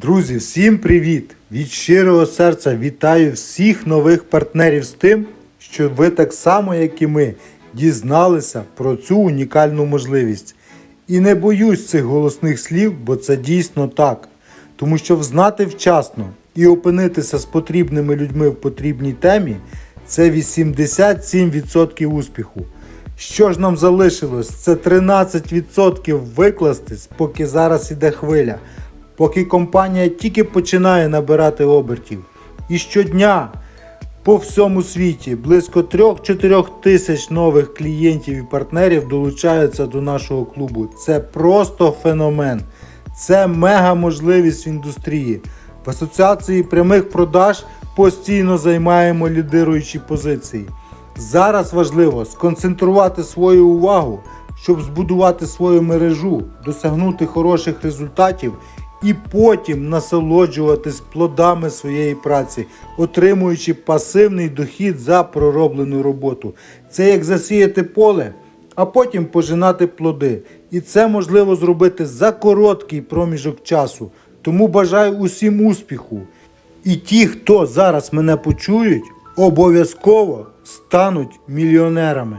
Друзі, всім привіт! Від щирого серця вітаю всіх нових партнерів з тим, що ви так само, як і ми, дізналися про цю унікальну можливість. І не боюсь цих голосних слів, бо це дійсно так. Тому що взнати вчасно і опинитися з потрібними людьми в потрібній темі це 87% успіху. Що ж нам залишилось? Це 13% викластись, поки зараз іде хвиля, поки компанія тільки починає набирати обертів. І щодня по всьому світі близько 3-4 тисяч нових клієнтів і партнерів долучаються до нашого клубу. Це просто феномен. Це мега можливість в індустрії. В асоціації прямих продаж постійно займаємо лідируючі позиції. Зараз важливо сконцентрувати свою увагу, щоб збудувати свою мережу, досягнути хороших результатів і потім насолоджуватись плодами своєї праці, отримуючи пасивний дохід за пророблену роботу. Це як засіяти поле, а потім пожинати плоди. І це можливо зробити за короткий проміжок часу. Тому бажаю усім успіху. І ті, хто зараз мене почують, обов'язково стануть мільйонерами.